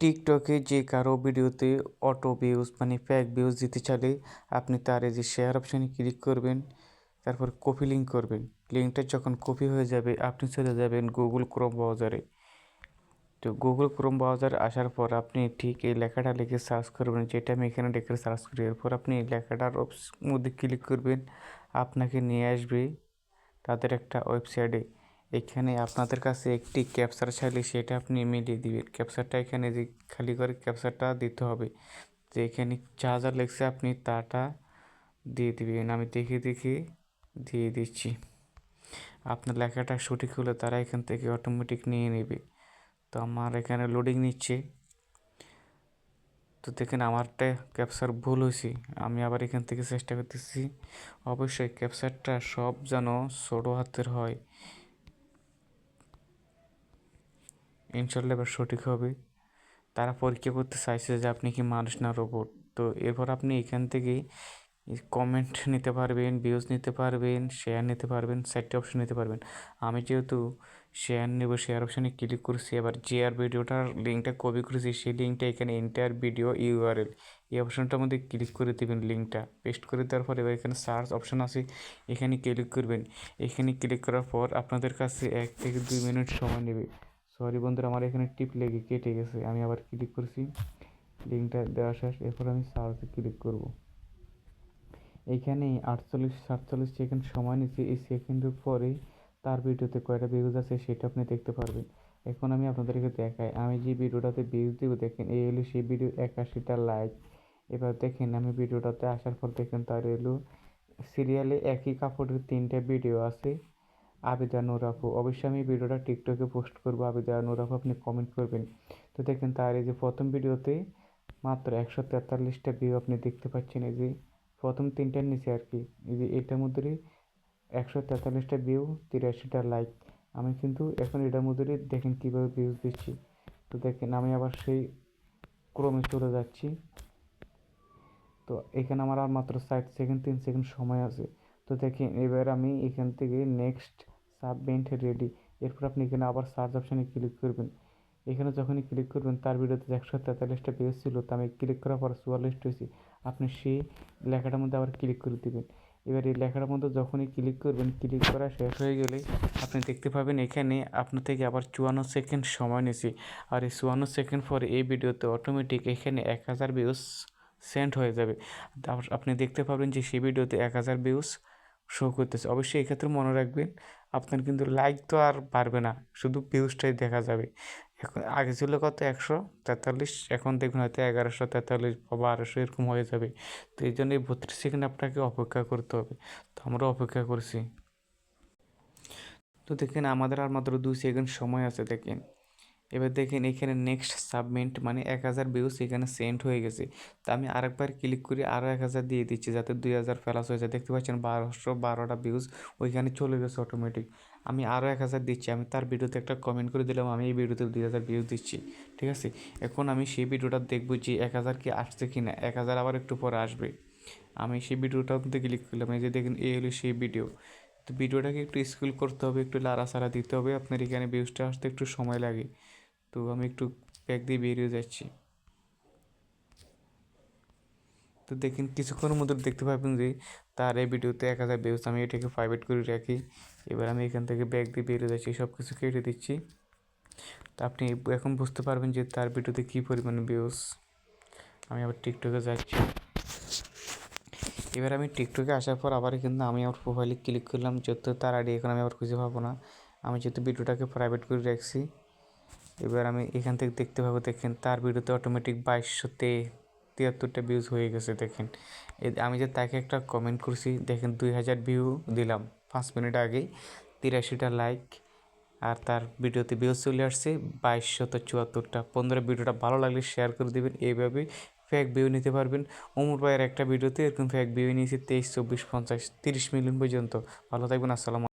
টিকটকে যে কারও ভিডিওতে অটো ভিউজ মানে ফ্যাক ভিউজ দিতে চাইলে আপনি তার এই যে শেয়ার অপশানে ক্লিক করবেন, তারপর কপি লিঙ্ক করবেন। লিঙ্কটা যখন কপি হয়ে যাবে, আপনি চলে যাবেন গুগল ক্রোম ব্রাউজারে তো গুগল ক্রোম ব্রাউজার আসার পর আপনি ঠিক এই লেখাটা লিখে সার্চ করবেন, যেটা আমি এখানে লিখে সার্চ করি। এরপর আপনি এই লেখাটার মধ্যে ক্লিক করবেন। আপনাকে নিয়ে আসবে তাদের একটা ওয়েবসাইটে এখানে আপনাদের কাছে একটি ক্যাপচার চাইলে সেটা আপনি মিলিয়ে দিবেন। ক্যাপচারটা এখানে যে খালি করে ক্যাপচারটা দিতে হবে। যে এখানে যা যা লেগছে আপনি তাটা দিয়ে দিবেন। আমি দেখে দেখে দিয়ে দিচ্ছি। আপনার লেখাটা সঠিক হলে তারা এখান থেকে অটোমেটিক নিয়ে নেবে। তো আমার এখানে লোডিং নিচ্ছে। তো দেখেন আমারটা ক্যাপচার ভুল হয়েছে। আমি আবার এখান থেকে চেষ্টা করতেছি। অবশ্যই ক্যাপচারটা সব যেন ছোটো হাতের হয়। ইনশাল্লাহ এবার সঠিক হবে। তারা পরীক্ষা করতে চাইছে যে আপনি কি মানুষ না রোবট তো এরপর আপনি এখান থেকে কমেন্ট নিতে পারবেন ভিউজ নিতে পারবেন শেয়ার নিতে পারবেন, চারটে অপশন নিতে পারবেন। আমি যেহেতু শেয়ার নেব শেয়ার অপশানে ক্লিক করছি, এবার যে আর ভিডিওটার লিঙ্কটা কপি করেছি, সেই লিঙ্কটা এখানে এন্টার ভিডিও ইউআরএল এই অপশনটার মধ্যে ক্লিক করে দেবেন লিঙ্কটা পেস্ট করে দেওয়ার পর এবার এখানে সার্চ অপশান আছে, এখানে ক্লিক করবেন। এখানে ক্লিক করার পর আপনাদের কাছে এক থেকে দুই মিনিট সময় নেবে। সরি বন্ধুরা, আমার এখানে টিপ লেগে কেটে গেছে। আমি আবার ক্লিক করছি। লিঙ্কটা দেওয়া শেষ। এরপর আমি সার্চে ক্লিক করব। এইখানে আটচল্লিশ, সাতচল্লিশ সেকেন্ড সময় নিচ্ছে। এই সেকেন্ডের পরে তার ভিডিওতে কয়টা ভিউজ আছে সেটা আপনি দেখতে পারবেন। এখন আমি আপনাদেরকে দেখাই। আমি যে ভিডিওটাতে ভিউজ দেবো, দেখেন, এই হলো সেই ভিডিও একাশিটা লাইক এবার দেখেন, আমি ভিডিওটাতে আসার পর দেখেন, তার এলো সিরিয়ালে একই কাপড়ের তিনটা ভিডিও আছে। আবিদা নুরাফু অবশ্যই আমি ভিডিওটা টিকটকে পোস্ট করব। আবিদা নুরাফু আপনি কমেন্ট করবেন। তো দেখেন তার এই যে প্রথম ভিডিওতে মাত্র একশো তেতাল্লিশটা ভিউ আপনি দেখতে পাচ্ছেন। এই যে প্রথম তিনটার নিচে আর কি। এই যে এটার মধ্যে একশো তেতাল্লিশটা ভিউ তিরাশিটা লাইক আমি কিন্তু এখন এটার মধ্যে দেখেন কীভাবে ভিউজ দিচ্ছি। তো দেখেন আমি আবার সেই ক্রমে চলে যাচ্ছি। তো এখানে আমার আর মাত্র ষাট সেকেন্ড তিন সেকেন্ড সময় আছে। তো দেখেন, এবার আমি এখান থেকে নেক্সট সাবমেন্ট রেডি এরপর আপনি এখানে আবার সার্চ অপশানে ক্লিক করবেন। এখানে যখনই ক্লিক করবেন, তার ভিডিওতে একশো তেতাল্লিশটা পেজ ছিল, তো আমি ক্লিক করার পর চুয়াল্লিশ হয়েছি। আপনি সেই লেখাটার মধ্যে আবার ক্লিক করে দেবেন। এবার এই লেখাটার মধ্যে যখনই ক্লিক করবেন ক্লিক করা শেষ হয়ে গেলে আপনি দেখতে পাবেন এখানে আপনার থেকে আবার চুয়ান্ন সেকেন্ড সময় নিয়েছি। আর এই চুয়ান্ন সেকেন্ড পরে এই ভিডিওতে অটোমেটিক এখানে এক হাজার ভিউজ সেন্ড হয়ে যাবে। আপনি দেখতে পাবেন যে সেই ভিডিওতে এক হাজার ভিউজ শো করতেছে। অবশ্যই এক্ষেত্রে মনে রাখবেন, আপনার কিন্তু লাইক তো আর বাড়বে না, শুধু ভিউজটাই দেখা যাবে। এখন আগে ছিল কত? একশো তেতাল্লিশ, এখন দেখবেন হয়তো এগারোশো তেতাল্লিশ বা বারোশো এরকম হয়ে যাবে। তো এই জন্য এই বত্রিশ সেকেন্ড আপনাকে অপেক্ষা করতে হবে। তো আমরা অপেক্ষা করছি। তো দেখেন, আমাদের আর মাত্র দুই সেকেন্ড সময় আছে, দেখেন। এবার দেখেন এখানে নেক্সট সাবমিট মানে এক হাজার ভিউজ এখানে সেন্ড হয়ে গেছে। তো আমি আরেকবার ক্লিক করে আরও এক হাজার দিয়ে দিচ্ছি যাতে দুই হাজার প্লাস হয়ে যায়। দেখতে পাচ্ছেন বারোশো বারোটা ভিউস ওইখানে চলে গেছে অটোমেটিক আমি আরও এক হাজার দিচ্ছি। আমি তার ভিডিওতে একটা কমেন্ট করে দিলাম, আমি এই ভিডিওতে দুই হাজার ভিউজ দিচ্ছি। ঠিক আছে? এখন আমি সেই ভিডিওটা দেখব যে এক হাজার কি আসছে কি না এক হাজার আবার একটু পরে আসবে। আমি সেই ভিডিওটার মধ্যে ক্লিক করলাম। এই যে দেখেন, এই হলো সেই ভিডিও তো ভিডিওটাকে একটু স্কুল করতে হবে, একটু লাড়াচাড়া দিতে হবে। আপনার এখানে ভিউজটা আসতে একটু সময় লাগে। তো আমি একটু প্যাক দিয়ে বেরিয়ে যাচ্ছি। তো দেখেন কিছুক্ষণের মধ্যে দেখতে পাবেন যে তার এই ভিডিওতে এক হাজার ভিউজ আমি এটাকে প্রাইভেট করে রাখি। এবার আমি এখান থেকে ব্যাগ দিয়ে বেরিয়ে যাচ্ছি সব কিছু কেটে দিচ্ছি। তো আপনি এখন বুঝতে পারবেন যে তার ভিডিওতে কী পরিমাণে ভিউজ আমি আবার টিকটকে যাচ্ছি। এবার আমি টিকটকে আসার পর আবার কিন্তু আমি আমার প্রোফাইলে ক্লিক করলাম যত তার আইডি এখন আমি আবার খুঁজে পাবো না। আমি যেহেতু ভিডিওটাকে প্রাইভেট করে রাখছি। এবার আমি এখান থেকে দেখতে পাবো, দেখেন তার ভিডিওতে অটোমেটিক বাইশশোতে তিয়াত্তরটা ভিউজ হয়ে গেছে, দেখেন। আমি যে তাকে একটা কমেন্ট করছি, দেখেন দুই হাজার ভিউ দিলাম। পাঁচ মিনিট আগেই তিরাশিটা লাইক আর তার ভিডিওতে ভিউজ চলে আসছে, বাইশশত চুয়াত্তরটা। পনেরো ভিডিওটা ভালো লাগলে শেয়ার করে দেবেন এইভাবে ফ্যাক ভিউ নিতে পারবেন। অমর ভাইয়ের একটা ভিডিওতে এরকম ফ্যাক ভিউ নিয়েছি, তেইশ, চব্বিশ, পঞ্চাশ, তিরিশ মিলিয়ন পর্যন্ত। ভালো থাকবেন, আসসালাম